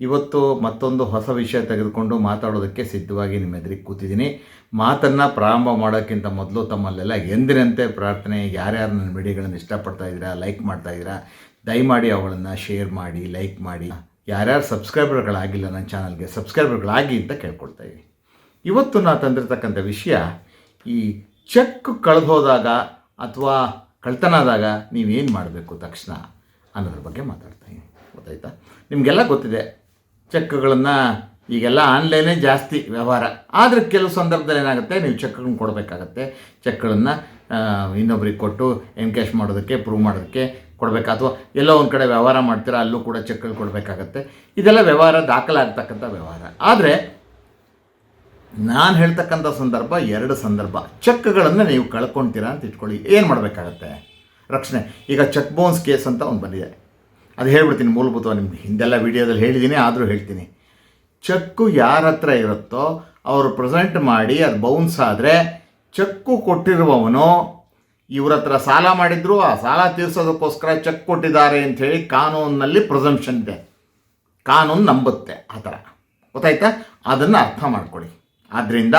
ಇವತ್ತು ಮತ್ತೊಂದು ಹೊಸ ವಿಷಯ ತೆಗೆದುಕೊಂಡು ಮಾತಾಡೋದಕ್ಕೆ ಸಿದ್ಧವಾಗಿ ನಿಮ್ಮ ಎದುರಿಗೆ ಕೂತಿದ್ದೀನಿ. ಮಾತನ್ನು ಪ್ರಾರಂಭ ಮಾಡೋಕ್ಕಿಂತ ಮೊದಲು ತಮ್ಮಲ್ಲೆಲ್ಲ ಎಂದಿನಂತೆ ಪ್ರಾರ್ಥನೆ, ಯಾರ್ಯಾರು ನನ್ನ ವಿಡಿಯೋಗಳನ್ನು ಇಷ್ಟಪಡ್ತಾ ಇದ್ದೀರಾ, ಲೈಕ್ ಮಾಡ್ತಾ ಇದ್ದೀರಾ, ದಯಮಾಡಿ ಅವುಗಳನ್ನು ಶೇರ್ ಮಾಡಿ, ಲೈಕ್ ಮಾಡಿ. ಯಾರ್ಯಾರು ಸಬ್ಸ್ಕ್ರೈಬರ್ಗಳಾಗಿಲ್ಲ ನನ್ನ ಚಾನಲ್ಗೆ, ಸಬ್ಸ್ಕ್ರೈಬರ್ಗಳಾಗಿ ಅಂತ ಕೇಳ್ಕೊಳ್ತಾ ಇದ್ದೀನಿ. ಇವತ್ತು ನಾನು ತಂದಿರತಕ್ಕಂಥ ವಿಷಯ, ಈ ಚೆಕ್ ಕಳೆದೋದಾಗ ಅಥವಾ ಕಳ್ತನ ಆದಾಗ ನೀವೇನು ಮಾಡಬೇಕು ತಕ್ಷಣ ಅನ್ನೋದ್ರ ಬಗ್ಗೆ ಮಾತಾಡ್ತಾ ಇದ್ದೀನಿ. ಗೊತ್ತಾಯ್ತಾ? ನಿಮಗೆಲ್ಲ ಗೊತ್ತಿದೆ ಚೆಕ್ಗಳನ್ನು ಈಗೆಲ್ಲ ಆನ್ಲೈನೇ ಜಾಸ್ತಿ ವ್ಯವಹಾರ. ಆದರೆ ಕೆಲವು ಸಂದರ್ಭದಲ್ಲಿ ಏನಾಗುತ್ತೆ, ನೀವು ಚೆಕ್ಗಳನ್ನ ಕೊಡಬೇಕಾಗತ್ತೆ. ಚೆಕ್ಗಳನ್ನು ಇನ್ನೊಬ್ರಿಗೆ ಕೊಟ್ಟು ಎನ್ಕ್ಯಾಶ್ ಮಾಡೋದಕ್ಕೆ, ಪ್ರೂವ್ ಮಾಡೋದಕ್ಕೆ ಕೊಡಬೇಕು? ಅಥವಾ ಎಲ್ಲೋ ಒಂದು ಕಡೆ ವ್ಯವಹಾರ ಮಾಡ್ತೀರಾ, ಅಲ್ಲೂ ಕೂಡ ಚೆಕ್ಗಳು ಕೊಡಬೇಕಾಗತ್ತೆ. ಇದೆಲ್ಲ ವ್ಯವಹಾರ ದಾಖಲಾಗ್ತಕ್ಕಂಥ ವ್ಯವಹಾರ. ಆದರೆ ನಾನು ಹೇಳ್ತಕ್ಕಂಥ ಸಂದರ್ಭ ಎರಡು ಸಂದರ್ಭ. ಚೆಕ್ಗಳನ್ನು ನೀವು ಕಳ್ಕೊತೀರಾ ಅಂತ ಇಟ್ಕೊಳ್ಳಿ. ಏನು ಮಾಡಬೇಕಾಗತ್ತೆ? ರಕ್ಷಣೆ. ಈಗ ಚೆಕ್ ಬೌನ್ಸ್ ಕೇಸ್ ಅಂತ ಒಂದು ಬಂದಿದೆ. ಅದು ಹೇಳ್ಬಿಡ್ತೀನಿ ಮೂಲಭೂತವಾಗಿ ನಿಮ್ಗೆ. ಹಿಂದೆಲ್ಲ ವೀಡಿಯೋದಲ್ಲಿ ಹೇಳಿದ್ದೀನಿ, ಆದರೂ ಹೇಳ್ತೀನಿ. ಚೆಕ್ಕು ಯಾರ ಹತ್ರ ಇರುತ್ತೋ ಅವರು ಪ್ರೆಸೆಂಟ್ ಮಾಡಿ ಅದು ಬೌನ್ಸ್ ಆದರೆ ಚೆಕ್ಕು ಕೊಟ್ಟಿರುವವನು ಇವ್ರ ಹತ್ರ ಸಾಲ ಮಾಡಿದ್ರು, ಆ ಸಾಲ ತೀರಿಸೋದಕ್ಕೋಸ್ಕರ ಚೆಕ್ ಕೊಟ್ಟಿದ್ದಾರೆ ಅಂಥೇಳಿ ಕಾನೂನಿನಲ್ಲಿ ಪ್ರೊಸಂಪ್ಷನ್ ಇದೆ. ಕಾನೂನು ನಂಬುತ್ತೆ ಆ ಥರ. ಗೊತ್ತಾಯ್ತಾ? ಅದನ್ನು ಅರ್ಥ ಮಾಡ್ಕೊಳ್ಳಿ. ಆದ್ದರಿಂದ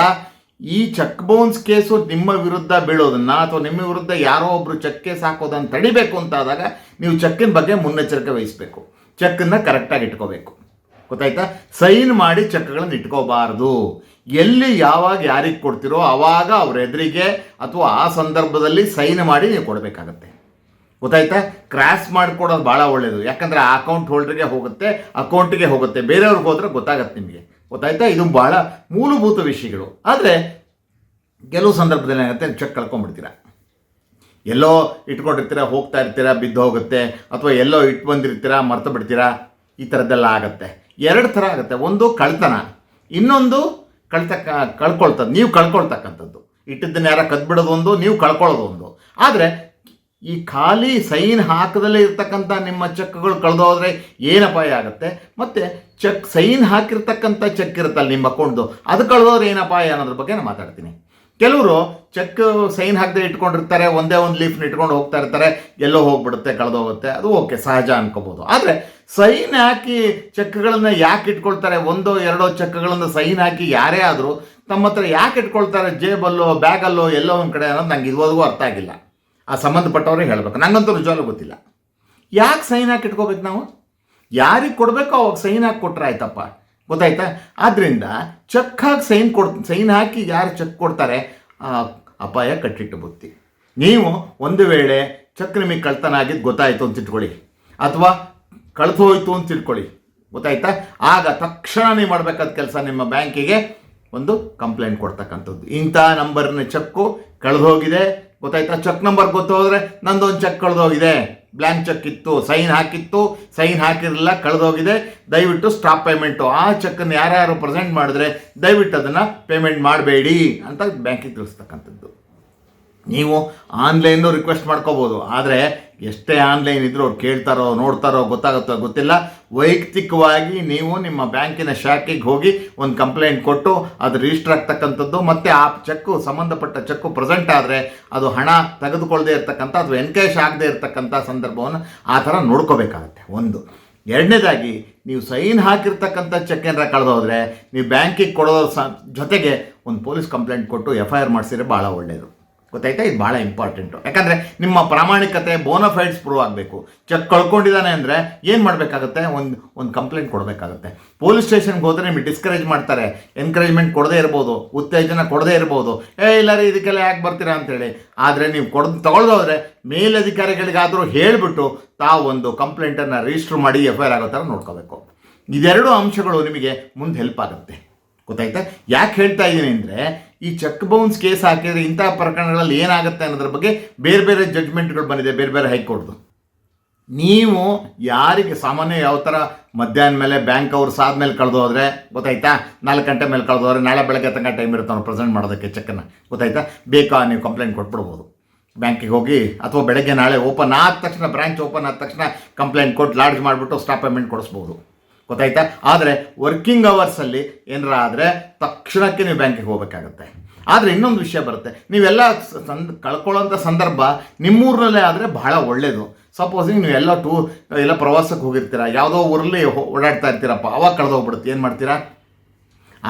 ಈ ಚೆಕ್ ಬೌನ್ಸ್ ಕೇಸು ನಿಮ್ಮ ವಿರುದ್ಧ ಬೀಳೋದನ್ನು ಅಥವಾ ನಿಮ್ಮ ವಿರುದ್ಧ ಯಾರೋ ಒಬ್ಬರು ಚೆಕ್ ಕೇಸ್ ಹಾಕೋದನ್ನು ತಡಿಬೇಕು ಅಂತಾದಾಗ ನೀವು ಚೆಕ್ಕಿನ ಬಗ್ಗೆ ಮುನ್ನೆಚ್ಚರಿಕೆ ವಹಿಸಬೇಕು. ಚೆಕ್ಕನ್ನು ಕರೆಕ್ಟಾಗಿ ಇಟ್ಕೋಬೇಕು. ಗೊತ್ತಾಯ್ತಾ? ಸೈನ್ ಮಾಡಿ ಚೆಕ್ಗಳನ್ನು ಇಟ್ಕೋಬಾರದು. ಎಲ್ಲಿ ಯಾವಾಗ ಯಾರಿಗೆ ಕೊಡ್ತಿರೋ ಆವಾಗ ಅವ್ರ ಎದುರಿಗೆ ಅಥವಾ ಆ ಸಂದರ್ಭದಲ್ಲಿ ಸೈನ್ ಮಾಡಿ ನೀವು ಕೊಡಬೇಕಾಗತ್ತೆ. ಗೊತ್ತಾಯ್ತಾ? ಕ್ರಾಸ್ ಮಾಡಿಕೊಡೋದು ಭಾಳ ಒಳ್ಳೆಯದು ಯಾಕಂದರೆ ಆ ಅಕೌಂಟ್ ಹೋಲ್ಡ್ರಿಗೆ ಹೋಗುತ್ತೆ ಅಕೌಂಟಿಗೆ ಹೋಗುತ್ತೆ. ಬೇರೆಯವ್ರಿಗೆ ಹೋದರೆ ಗೊತ್ತಾಗತ್ತೆ ನಿಮಗೆ. ಗೊತ್ತಾಯ್ತಾ? ಇದು ಭಾಳ ಮೂಲಭೂತ ವಿಷಯಗಳು. ಆದರೆ ಕೆಲವು ಸಂದರ್ಭದಲ್ಲಿ ಏನಾಗುತ್ತೆ? ಚೆಕ್ ಕಳ್ಕೊಂಡ್ಬಿಡ್ತೀರ? ಎಲ್ಲೋ ಇಟ್ಕೊಂಡಿರ್ತೀರ, ಹೋಗ್ತಾ ಇರ್ತೀರಾ, ಬಿದ್ದು ಹೋಗುತ್ತೆ, ಅಥವಾ ಎಲ್ಲೋ ಇಟ್ಟು ಬಂದಿರ್ತೀರಾ, ಮರ್ತು ಬಿಡ್ತೀರಾ? ಈ ಥರದ್ದೆಲ್ಲ ಆಗುತ್ತೆ. ಎರಡು ಥರ ಆಗುತ್ತೆ. ಒಂದು ಕಳ್ತನ, ಇನ್ನೊಂದು ಕಳ್ತ ಕಳ್ಕೊಳ್ತದ್ದು ನೀವು ಕಳ್ಕೊಳ್ತಕ್ಕಂಥದ್ದು. ಇಟ್ಟಿದ್ದನ್ನ ಯಾರ ಕದ್ಬಿಡೋದು ಒಂದು, ನೀವು ಕಳ್ಕೊಳ್ಳೋದು ಒಂದು. ಆದರೆ ಈ ಖಾಲಿ ಸೈನ್ ಹಾಕದಲ್ಲೇ ಇರ್ತಕ್ಕಂಥ ನಿಮ್ಮ ಚೆಕ್ಗಳು ಕಳೆದೋದ್ರೆ ಏನು ಅಪಾಯ ಆಗುತ್ತೆ? ಮತ್ತು ಚೆಕ್ ಸೈನ್ ಹಾಕಿರ್ತಕ್ಕಂಥ ಚೆಕ್ ಇರುತ್ತಲ್ಲ ನಿಮ್ಮ ಅಕೌಂಟ್ದು, ಅದು ಕಳೆದೋದ್ರೆ ಏನು ಅಪಾಯ ಅನ್ನೋದ್ರ ಬಗ್ಗೆ ನಾನು ಮಾತಾಡ್ತೀನಿ. ಕೆಲವರು ಚೆಕ್ ಸೈನ್ ಹಾಕದೆ ಇಟ್ಕೊಂಡಿರ್ತಾರೆ, ಒಂದೇ ಒಂದು ಲೀಫ್ನ ಇಟ್ಕೊಂಡು ಹೋಗ್ತಾ ಇರ್ತಾರೆ, ಎಲ್ಲೋ ಹೋಗ್ಬಿಡುತ್ತೆ, ಕಳೆದೋಗುತ್ತೆ, ಅದು ಓಕೆ, ಸಹಜ ಅನ್ಕೋಬೋದು. ಆದರೆ ಸೈನ್ ಹಾಕಿ ಚೆಕ್ಗಳನ್ನು ಯಾಕೆ ಇಟ್ಕೊಳ್ತಾರೆ? ಒಂದೋ ಎರಡೋ ಚೆಕ್ಗಳನ್ನು ಸೈನ್ ಹಾಕಿ ಯಾರೇ ಆದರೂ ತಮ್ಮ ಹತ್ರ ಯಾಕೆ ಇಟ್ಕೊಳ್ತಾರೆ? ಜೇಬಲ್ಲೋ, ಬ್ಯಾಗಲ್ಲೋ, ಎಲ್ಲೋ ಒಂದು ಕಡೆ ಅನ್ನೋದು ನಂಗೆ ಇದುವರೆಗೂ ಅರ್ಥ ಆಗಿಲ್ಲ. ಆ ಸಂಬಂಧಪಟ್ಟವರೇ ಹೇಳಬೇಕು. ನಂಗಂತೂ ನಿಜವಾಗ್ಲೂ ಗೊತ್ತಿಲ್ಲ. ಯಾಕೆ ಸೈನ್ ಹಾಕಿ ಇಟ್ಕೋಬೇಕು ನಾವು? ಯಾರಿಗೆ ಕೊಡಬೇಕು ಅವಾಗ ಸೈನ್ ಹಾಕಿ ಕೊಟ್ರೆ ಆಯ್ತಪ್ಪ. ಗೊತ್ತಾಯ್ತಾ? ಆದ್ದರಿಂದ ಚೆಕ್ ಹಾಕಿ ಸೈನ್ ಕೊಡ್ ಸೈನ್ ಹಾಕಿ ಯಾರು ಚೆಕ್ ಕೊಡ್ತಾರೆ, ಆ ಅಪಾಯ ಕಟ್ಟಿಟ್ಟು ಬುತ್ತಿ. ನೀವು ಒಂದು ವೇಳೆ ಚೆಕ್ ನಿಮಗೆ ಕಳ್ತನ ಆಗಿದ್ದು ಗೊತ್ತಾಯಿತು ಅಂತ ಇಟ್ಕೊಳ್ಳಿ. ಅಥವಾ ಕಳೆದು ಹೋಯ್ತು ಅಂತ ತಿಳ್ಕೊಳ್ಳಿ ಗೊತ್ತಾಯ್ತಾ? ಆಗ ತಕ್ಷಣ ನೀವು ಮಾಡಬೇಕಾದ ಕೆಲಸ ನಿಮ್ಮ ಬ್ಯಾಂಕಿಗೆ ಒಂದು ಕಂಪ್ಲೇಂಟ್ ಕೊಡ್ತಕ್ಕಂಥದ್ದು. ಇಂಥ ನಂಬರ್ನ ಚೆಕ್ಕು ಕಳೆದೋಗಿದೆ ಗೊತ್ತಾಯ್ತಾ? ಚೆಕ್ ನಂಬರ್ ಗೊತ್ತೋದ್ರೆ ನಂದೊಂದು ಚೆಕ್ ಕಳೆದೋಗಿದೆ. ಬ್ಲ್ಯಾಂಕ್ ಚೆಕ್ ಇತ್ತು ಸೈನ್ ಹಾಕಿತ್ತು. ಸೈನ್ ಹಾಕಿರಲಿಲ್ಲ, ಕಳೆದೋಗಿದೆ. ದಯವಿಟ್ಟು ಸ್ಟಾಪ್ ಪೇಮೆಂಟು ಆ ಚೆಕ್ಕನ್ನು ಯಾರ್ಯಾರು ಪ್ರೆಸೆಂಟ್ ಮಾಡಿದ್ರೆ ದಯವಿಟ್ಟು ಅದನ್ನು ಪೇಮೆಂಟ್ ಮಾಡಬೇಡಿ ಅಂತ ಬ್ಯಾಂಕಿಗೆ ತಿಳಿಸ್ತಕ್ಕಂಥದ್ದು. ನೀವು ಆನ್ಲೈನು ರಿಕ್ವೆಸ್ಟ್ ಮಾಡ್ಕೋಬೋದು. ಆದರೆ ಎಷ್ಟೇ ಆನ್ಲೈನ್ ಇದ್ದರೂ ಅವ್ರು ಕೇಳ್ತಾರೋ, ನೋಡ್ತಾರೋ, ಗೊತ್ತಾಗುತ್ತೋ ಗೊತ್ತಿಲ್ಲ. ವೈಯಕ್ತಿಕವಾಗಿ ನೀವು ನಿಮ್ಮ ಬ್ಯಾಂಕಿನ ಶಾಖೆಗೆ ಹೋಗಿ ಒಂದು ಕಂಪ್ಲೇಂಟ್ ಕೊಟ್ಟು ಅದು ರಿಜಿಸ್ಟರ್ ಆಗ್ತಕ್ಕಂಥದ್ದು ಮತ್ತು ಆ ಚೆಕ್ಕು, ಸಂಬಂಧಪಟ್ಟ ಚೆಕ್ಕು ಪ್ರೆಸೆಂಟ್ ಆದರೆ ಅದು ಹಣ ತೆಗೆದುಕೊಳ್ಳದೆ ಇರತಕ್ಕಂಥ ಅಥವಾ ಎನ್ಕೇಶ್ ಆಗದೆ ಇರತಕ್ಕಂಥ ಸಂದರ್ಭವನ್ನು ಆ ಥರ ನೋಡ್ಕೋಬೇಕಾಗತ್ತೆ. ಒಂದು. ಎರಡನೇದಾಗಿ, ನೀವು ಸೈನ್ ಹಾಕಿರ್ತಕ್ಕಂಥ ಚೆಕ್ ಏನಾರ ಕಳೆದೋದ್ರೆ, ನೀವು ಬ್ಯಾಂಕಿಗೆ ಕೊಡೋದ್ರ ಸ, ಜೊತೆಗೆ ಒಂದು ಪೊಲೀಸ್ ಕಂಪ್ಲೇಂಟ್ ಕೊಟ್ಟು ಎಫ್ ಐ ಆರ್ ಮಾಡಿಸಿದ್ರೆ ಭಾಳ ಒಳ್ಳೆಯದು ಗೊತ್ತಾಯ್ತಾ? ಇದು ಭಾಳ ಇಂಪಾರ್ಟೆಂಟು ಯಾಕಂದರೆ ನಿಮ್ಮ ಪ್ರಾಮಾಣಿಕತೆ ಬೋನಫೈಡ್ಸ್ ಪ್ರೂವ್ ಆಗಬೇಕು. ಚೆಕ್ ಕಳ್ಕೊಂಡಿದ್ದಾನೆ ಅಂದರೆ ಏನು ಮಾಡಬೇಕಾಗುತ್ತೆ? ಒಂದು ಒಂದು ಕಂಪ್ಲೇಂಟ್ ಕೊಡಬೇಕಾಗುತ್ತೆ. ಪೊಲೀಸ್ ಸ್ಟೇಷನ್ಗೆ ಹೋದರೆ ನಿಮಗೆ ಡಿಸ್ಕರೇಜ್ ಮಾಡ್ತಾರೆ. ಎನ್ಕರೇಜ್ಮೆಂಟ್ ಕೊಡದೇ ಇರ್ಬೋದು. ಉತ್ತೇಜನ ಕೊಡದೇ ಇರ್ಬೋದು. ಏ, ಇಲ್ಲಾರೆ, ಇದಕ್ಕೆಲ್ಲ ಯಾಕೆ ಬರ್ತೀರಾ ಅಂತೇಳಿ. ಆದರೆ ನೀವು ಕೊಡೋದು, ತಗೊಳ್ದೋದ್ರೆ ಮೇಲಧಿಕಾರಿಗಳಿಗಾದರೂ ಹೇಳಿಬಿಟ್ಟು ತಾವು ಒಂದು ಕಂಪ್ಲೇಂಟನ್ನು ರಿಜಿಸ್ಟರ್ ಮಾಡಿ ಎಫ್ ಐ ಆರ್ ಆಗೋ ಥರ ನೋಡ್ಕೋಬೇಕು. ಇದೆರಡು ಅಂಶಗಳು ನಿಮಗೆ ಮುಂದೆ ಹೆಲ್ಪ್ ಆಗುತ್ತೆ. ಗೊತ್ತಾಯ್ತಾ? ಯಾಕೆ ಹೇಳ್ತಾ ಇದ್ದೀನಿ ಅಂದರೆ, ಈ ಚೆಕ್ ಬೌನ್ಸ್ ಕೇಸ್ ಹಾಕಿದ್ರೆ ಇಂಥ ಪ್ರಕರಣಗಳಲ್ಲಿ ಏನಾಗುತ್ತೆ ಅನ್ನೋದ್ರ ಬಗ್ಗೆ ಬೇರೆ ಬೇರೆ ಜಡ್ಜ್ಮೆಂಟ್ಗಳು ಬಂದಿದೆ, ಬೇರೆ ಬೇರೆ ಹೈಕೋರ್ಟ್ದು. ನೀವು ಯಾರಿಗೆ, ಸಾಮಾನ್ಯ ಯಾವ ಥರ ಮಧ್ಯಾಹ್ನ ಮೇಲೆ ಬ್ಯಾಂಕ್ ಅವ್ರು ಸಾದ ಮೇಲೆ ಕಳೆದೋದ್ರೆ ಗೊತ್ತಾಯ್ತಾ? ನಾಲ್ಕು ಗಂಟೆ ಮೇಲೆ ಕಳೆದೋದ್ರೆ ನಾಳೆ ಬೆಳಗ್ಗೆ ತನಕ ಟೈಮ್ ಇರುತ್ತೆ ಅವ್ನು ಪ್ರೆಸೆಂಟ್ ಮಾಡೋದಕ್ಕೆ ಚೆಕ್ಕನ್ನು ಗೊತ್ತಾಯ್ತಾ? ಬೇಕಾ ನೀವು ಕಂಪ್ಲೇಂಟ್ ಕೊಟ್ಬಿಡ್ಬೋದು. ಬ್ಯಾಂಕಿಗೆ ಹೋಗಿ, ಅಥವಾ ಬೆಳಗ್ಗೆ ನಾಳೆ ಓಪನ್ ಆದ ತಕ್ಷಣ ಬ್ರ್ಯಾಂಚ್ ಓಪನ್ ಆದ ತಕ್ಷಣ ಕಂಪ್ಲೇಂಟ್ ಕೊಟ್ಟು ಲಾಡ್ಜ್ ಮಾಡಿಬಿಟ್ಟು ಸ್ಟಾಪ್ ಪೇಮೆಂಟ್ ಕೊಡಿಸ್ಬೋದು. ಗೊತ್ತಾಯ್ತಾ? ಆದರೆ ವರ್ಕಿಂಗ್ ಅವರ್ಸಲ್ಲಿ ಏನಾರ ಆದರೆ ತಕ್ಷಣಕ್ಕೆ ನೀವು ಬ್ಯಾಂಕಿಗೆ ಹೋಗಬೇಕಾಗುತ್ತೆ. ಆದರೆ ಇನ್ನೊಂದು ವಿಷಯ ಬರುತ್ತೆ. ನೀವೆಲ್ಲ ಸಂದ್ ಕಳ್ಕೊಳ್ಳೋಂಥ ಸಂದರ್ಭ ನಿಮ್ಮೂರಿನಲ್ಲೇ ಆದರೆ ಬಹಳ ಒಳ್ಳೆಯದು ಸಪೋಸಿಂಗ್ ನೀವು ಎಲ್ಲ ಟೂರ್ ಎಲ್ಲ ಪ್ರವಾಸಕ್ಕೆ ಹೋಗಿರ್ತೀರ, ಯಾವುದೋ ಊರಲ್ಲಿ ಓಡಾಡ್ತಾ ಇರ್ತೀರಪ್ಪ, ಅವಾಗ ಕಳೆದೋಗ್ಬಿಡುತ್ತೆ ಏನು ಮಾಡ್ತೀರಾ?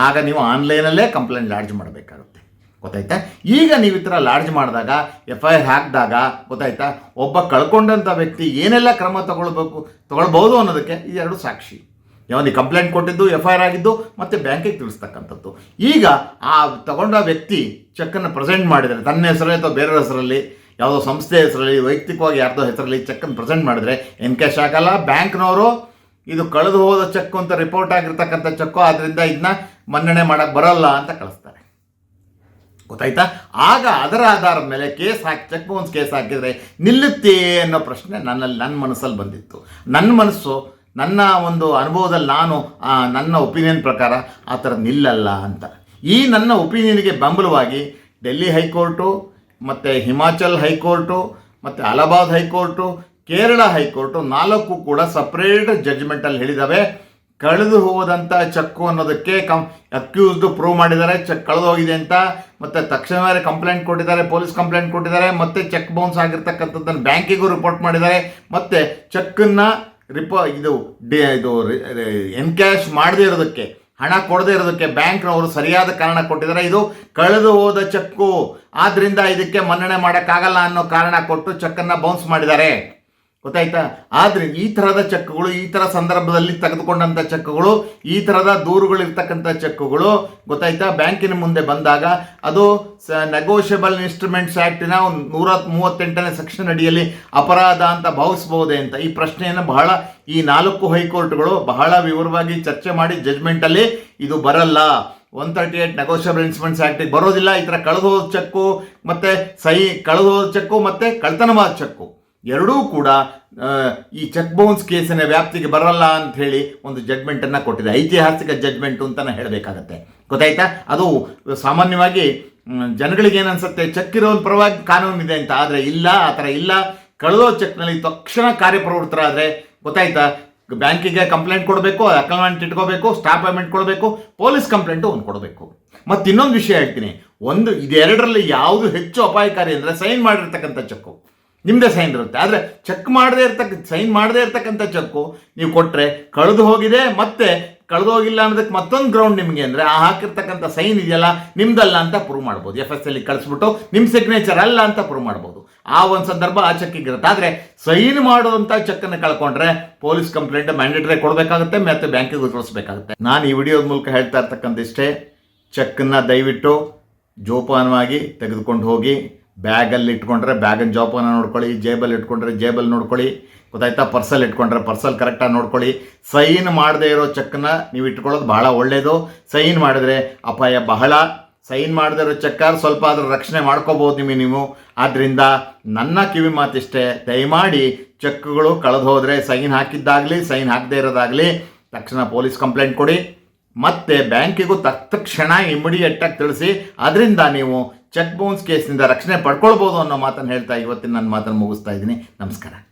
ಆಗ ನೀವು ಆನ್ಲೈನಲ್ಲೇ ಕಂಪ್ಲೇಂಟ್ ಲಾಡ್ಜ್ ಮಾಡಬೇಕಾಗುತ್ತೆ. ಗೊತ್ತಾಯ್ತಾ? ಈಗ ನೀವು ಈ ಥರ ಲಾಡ್ಜ್ ಮಾಡಿದಾಗ ಎಫ್ ಐ ಆರ್ ಹಾಕಿದಾಗ, ಗೊತ್ತಾಯ್ತಾ? ಒಬ್ಬ ಕಳ್ಕೊಂಡಂಥ ವ್ಯಕ್ತಿ ಏನೆಲ್ಲ ಕ್ರಮ ತಗೊಳ್ಬೇಕು ತಗೊಳ್ಬೋದು ಅನ್ನೋದಕ್ಕೆ ಇದೆರಡು ಸಾಕ್ಷಿ. ಯಾವನಿಗೆ ಕಂಪ್ಲೇಂಟ್ ಕೊಟ್ಟಿದ್ದು ಎಫ್ ಐ ಆರ್ ಆಗಿದ್ದು, ಮತ್ತು ಬ್ಯಾಂಕಿಗೆ ತಿಳಿಸ್ತಕ್ಕಂಥದ್ದು. ಈಗ ಆ ತಗೊಂಡ ವ್ಯಕ್ತಿ ಚೆಕ್ಕನ್ನು ಪ್ರೆಸೆಂಟ್ ಮಾಡಿದರೆ, ತನ್ನ ಹೆಸರಲ್ಲಿ ಅಥವಾ ಬೇರೆಯವ್ರ ಹೆಸರಲ್ಲಿ, ಯಾವುದೋ ಸಂಸ್ಥೆ ಹೆಸರಲ್ಲಿ, ವೈಯಕ್ತಿಕವಾಗಿ ಯಾರ್ದೋ ಹೆಸರಲ್ಲಿ ಚೆಕ್ಕನ್ನು ಪ್ರೆಸೆಂಟ್ ಮಾಡಿದ್ರೆ ಎನ್ಕ್ಯಾಶ್ ಆಗಲ್ಲ, ಬ್ಯಾಂಕ್ನವರು ಇದು ಕಳೆದು ಹೋದ ಚೆಕ್ ಅಂತ ರಿಪೋರ್ಟ್ ಆಗಿರ್ತಕ್ಕಂಥ ಚೆಕ್ಕು ಆದ್ದರಿಂದ ಇದನ್ನ ಮನ್ನಣೆ ಮಾಡಕ್ಕೆ ಬರಲ್ಲ ಅಂತ ಕಳಿಸ್ತಾರೆ. ಗೊತ್ತಾಯ್ತಾ? ಆಗ ಅದರ ಆಧಾರದ ಮೇಲೆ ಕೇಸ್ ಹಾಕಿ ಚೆಕ್ ಬೌನ್ಸ್ ಕೇಸ್ ಹಾಕಿದರೆ ನಿಲ್ಲುತ್ತೆ ಅನ್ನೋ ಪ್ರಶ್ನೆ ನನ್ನಲ್ಲಿ ನನ್ನ ಮನಸ್ಸಲ್ಲಿ ಬಂದಿತ್ತು. ನನ್ನ ಮನಸ್ಸು ನನ್ನ ಒಂದು ಅನುಭವದಲ್ಲಿ ನಾನು ನನ್ನ ಒಪಿನಿಯನ್ ಪ್ರಕಾರ ಆ ಥರ ನಿಲ್ಲಲ್ಲ ಅಂತ. ಈ ನನ್ನ ಒಪಿನಿಯನ್ಗೆ ಬೆಂಬಲವಾಗಿ ಡೆಲ್ಲಿ ಹೈಕೋರ್ಟು ಮತ್ತು ಹಿಮಾಚಲ್ ಹೈಕೋರ್ಟು ಮತ್ತು ಅಲಹಾಬಾದ್ ಹೈಕೋರ್ಟು ಕೇರಳ ಹೈಕೋರ್ಟು ನಾಲ್ಕು ಕೂಡ ಸಪ್ರೇಟ್ ಜಡ್ಜ್ಮೆಂಟಲ್ಲಿ ಹೇಳಿದ್ದಾವೆ ಕಳೆದು ಹೋದಂಥ ಚೆಕ್ಕು ಅನ್ನೋದಕ್ಕೆ ಕಂ ಅಕ್ಯೂಸ್ದು ಪ್ರೂವ್ ಮಾಡಿದ್ದಾರೆ. ಚೆಕ್ ಕಳೆದು ಹೋಗಿದೆ ಅಂತ. ಮತ್ತು ತಕ್ಷಣವೇ ಕಂಪ್ಲೇಂಟ್ ಕೊಟ್ಟಿದ್ದಾರೆ ಪೊಲೀಸ್ ಕಂಪ್ಲೇಂಟ್ ಕೊಟ್ಟಿದ್ದಾರೆ. ಮತ್ತೆ ಚೆಕ್ ಬೌನ್ಸ್ ಆಗಿರ್ತಕ್ಕಂಥದ್ದನ್ನು ಬ್ಯಾಂಕಿಗೂ ರಿಪೋರ್ಟ್ ಮಾಡಿದ್ದಾರೆ. ಮತ್ತು ಚೆಕ್ಕನ್ನು ರಿಪೋ ಇದು ಡಿ, ಇದು ಎನ್ಕ್ಯಾಶ್ ಮಾಡದೇ ಇರೋದಕ್ಕೆ, ಹಣ ಕೊಡದೇ ಇರೋದಕ್ಕೆ ಬ್ಯಾಂಕ್ನವರು ಸರಿಯಾದ ಕಾರಣ ಕೊಟ್ಟಿದ್ದಾರೆ. ಇದು ಕಳೆದು ಹೋದ ಚೆಕ್ಕು. ಆದ್ದರಿಂದ ಇದಕ್ಕೆ ಮನ್ನಣೆ ಮಾಡೋಕ್ಕಾಗಲ್ಲ ಅನ್ನೋ ಕಾರಣ ಕೊಟ್ಟು ಚೆಕ್ಕನ್ನು ಬೌನ್ಸ್ ಮಾಡಿದ್ದಾರೆ. ಗೊತ್ತಾಯ್ತಾ? ಆದರೆ ಈ ಥರದ ಚೆಕ್ಗಳು, ಈ ಥರ ಸಂದರ್ಭದಲ್ಲಿ ತೆಗೆದುಕೊಂಡಂಥ ಚೆಕ್ಗಳು, ಈ ಥರದ ದೂರುಗಳಿರ್ತಕ್ಕಂಥ ಚೆಕ್ಗಳು, ಗೊತ್ತಾಯ್ತಾ? ಬ್ಯಾಂಕಿನ ಮುಂದೆ ಬಂದಾಗ ಅದು ಸ ನೆಗೋಷಿಯಬಲ್ ಇನ್ಸ್ಟ್ರೂಮೆಂಟ್ಸ್ ಆ್ಯಕ್ಟಿನ ಒಂದು ನೂರ ಮೂವತ್ತೆಂಟನೇ ಸೆಕ್ಷನ್ ಅಡಿಯಲ್ಲಿ ಅಪರಾಧ ಅಂತ ಭಾವಿಸ್ಬೋದೇ ಅಂತ. ಈ ಪ್ರಶ್ನೆಯನ್ನು ಬಹಳ, ಈ ನಾಲ್ಕು ಹೈಕೋರ್ಟ್ಗಳು ಬಹಳ ವಿವರವಾಗಿ ಚರ್ಚೆ ಮಾಡಿ ಜಜ್ಮೆಂಟಲ್ಲಿ ಇದು ಬರಲ್ಲ. One thirty eight negotiable instruments ಆ್ಯಕ್ಟಿಗೆ ಬರೋದಿಲ್ಲ. ಈ ಥರ ಕಳೆದು ಹೋದ ಚೆಕ್ಕು, ಮತ್ತು ಸಹಿ ಕಳೆದು ಹೋದ ಚೆಕ್ಕು, ಮತ್ತು ಕಳ್ತನವಾದ ಚೆಕ್ಕು. ಎರಡೂ ಕೂಡ ಈ ಚೆಕ್ ಬೌನ್ಸ್ ಕೇಸಿನ ವ್ಯಾಪ್ತಿಗೆ ಬರಲ್ಲ ಅಂತ ಹೇಳಿ ಒಂದು ಜಡ್ಮೆಂಟನ್ನು ಕೊಟ್ಟಿದೆ. ಐತಿಹಾಸಿಕ ಜಡ್ಮೆಂಟು ಅಂತಲೇ ಹೇಳಬೇಕಾಗತ್ತೆ. ಗೊತ್ತಾಯ್ತಾ? ಅದು ಸಾಮಾನ್ಯವಾಗಿ ಜನಗಳಿಗೆ ಏನನ್ಸುತ್ತೆ ಚೆಕ್ ಇರೋ ಪರವಾಗಿ ಕಾನೂನು ಇದೆ ಅಂತ. ಆದರೆ ಇಲ್ಲ, ಆ ಥರ ಇಲ್ಲ. ಕಳೆದೋ ಚೆಕ್ನಲ್ಲಿ ತಕ್ಷಣ ಕಾರ್ಯಪ್ರವೃತ್ತರಾದರೆ ಗೊತ್ತಾಯ್ತಾ? ಬ್ಯಾಂಕಿಗೆ ಕಂಪ್ಲೇಂಟ್ ಕೊಡಬೇಕು ಅಕೌಂಟ್ ಇಟ್ಕೋಬೇಕು ಸ್ಟಾಪ್ ಪೇಮೆಂಟ್ ಕೊಡಬೇಕು ಪೊಲೀಸ್ ಕಂಪ್ಲೇಂಟು ಒಂದು ಕೊಡಬೇಕು. ಮತ್ತು ಇನ್ನೊಂದು ವಿಷಯ ಹೇಳ್ತೀನಿ. ಒಂದು, ಇದೆರಡರಲ್ಲಿ ಯಾವುದು ಹೆಚ್ಚು ಅಪಾಯಕಾರಿ ಅಂದರೆ ಸೈನ್ ಮಾಡಿರ್ತಕ್ಕಂಥ ಚೆಕ್ಕು ನಿಮ್ಮದೇ ಸೈನ್ ಇರುತ್ತೆ. ಆದರೆ ಚೆಕ್ ಮಾಡದೇ ಇರ್ತಕ್ಕ, ಸೈನ್ ಮಾಡದೇ ಇರ್ತಕ್ಕಂಥ ಚೆಕ್ಕು ನೀವು ಕೊಟ್ಟರೆ ಕಳೆದು ಹೋಗಿದೆ ಮತ್ತೆ ಕಳೆದು ಹೋಗಿಲ್ಲ ಅನ್ನೋದಕ್ಕೆ ಮತ್ತೊಂದು ಗ್ರೌಂಡ್ ನಿಮಗೆ ಅಂದರೆ ಆ ಹಾಕಿರ್ತಕ್ಕಂಥ ಸೈನ್ ಇದೆಯಲ್ಲ, ನಿಮ್ದಲ್ಲ ಅಂತ ಪ್ರೂವ್ ಮಾಡ್ಬೋದು. ಎಫ್ ಎಸ್ ಎಲ್ಲಿ ಕಳಿಸ್ಬಿಟ್ಟು ನಿಮ್ಮ ಸಿಗ್ನೇಚರ್ ಅಲ್ಲ ಅಂತ ಪ್ರೂವ್ ಮಾಡ್ಬೋದು. ಆ ಒಂದು ಸಂದರ್ಭ ಆ ಚೆಕ್ಕಿಗಿರುತ್ತೆ ಆದರೆ ಸೈನ್ ಮಾಡುವಂಥ ಚೆಕ್ಕನ್ನು ಕಳ್ಕೊಂಡ್ರೆ ಪೊಲೀಸ್ ಕಂಪ್ಲೇಂಟ್ ಮ್ಯಾಂಡೇಟರಿ ಕೊಡಬೇಕಾಗುತ್ತೆ, ಮತ್ತೆ ಬ್ಯಾಂಕಿಗೆ ತೋರಿಸ್ಬೇಕಾಗುತ್ತೆ. ನಾನು ಈ ವಿಡಿಯೋದ ಮೂಲಕ ಹೇಳ್ತಾ ಇರ್ತಕ್ಕಂಥ ಇಷ್ಟೇ ಚೆಕ್ಕನ್ನು ದಯವಿಟ್ಟು ಜೋಪಾನವಾಗಿ ತೆಗೆದುಕೊಂಡು ಹೋಗಿ ಬ್ಯಾಗಲ್ಲಿ ಇಟ್ಕೊಂಡ್ರೆ ಬ್ಯಾಗನ್ನು ಜೋಪಾನ ನೋಡ್ಕೊಳ್ಳಿ, ಜೇಬಲ್ಲಿ ಇಟ್ಕೊಂಡ್ರೆ ಜೇಬಲ್ಲಿ ನೋಡ್ಕೊಳ್ಳಿ, ಗೊತ್ತಾಯ್ತಾ? ಪರ್ಸಲ್ ಇಟ್ಕೊಂಡ್ರೆ ಪರ್ಸಲ್ ಕರೆಕ್ಟಾಗಿ ನೋಡ್ಕೊಳ್ಳಿ. ಸೈನ್ ಮಾಡದೇ ಇರೋ ಚೆಕ್ಕನ್ನ ನೀವು ಇಟ್ಕೊಳ್ಳೋದು ಬಹಳ ಒಳ್ಳೆಯದು ಸೈನ್ ಮಾಡಿದ್ರೆ ಅಪಾಯ ಬಹಳ. ಸೈನ್ ಮಾಡದೇ ಇರೋ ಚೆಕ್ಕಾರ್ ಸ್ವಲ್ಪ ಆದರೂ ರಕ್ಷಣೆ ಮಾಡ್ಕೋಬೋದು ನಿಮಗೆ ನೀವು. ಆದ್ದರಿಂದ ನನ್ನ ಕಿವಿ ಮಾತಿಷ್ಟೇ, ದಯಮಾಡಿ ಚೆಕ್ಗಳು ಕಳೆದು ಹೋದರೆ ಸೈನ್ ಹಾಕಿದ್ದಾಗಲಿ, ಸೈನ್ ಹಾಕದೇ ಇರೋದಾಗಲಿ ತಕ್ಷಣ ಪೊಲೀಸ್ ಕಂಪ್ಲೇಂಟ್ ಕೊಡಿ. ಮತ್ತೆ ಬ್ಯಾಂಕಿಗೂ ತಕ್ಷಣ ಇಮಿಡಿಯೇಟಾಗಿ ತಿಳಿಸಿ. ಅದರಿಂದ ನೀವು ಚೆಕ್ ಬೌನ್ಸ್ ಕೇಸ್ನಿಂದ ರಕ್ಷಣೆ ಪಡ್ಕೊಳ್ಬೋದು ಅನ್ನೋ ಮಾತನ್ನು ಹೇಳ್ತಾ ಇವತ್ತಿನ ನನ್ನ ಮಾತನ್ನು ಮುಗಿಸ್ತಾ ಇದ್ದೀನಿ. ನಮಸ್ಕಾರ.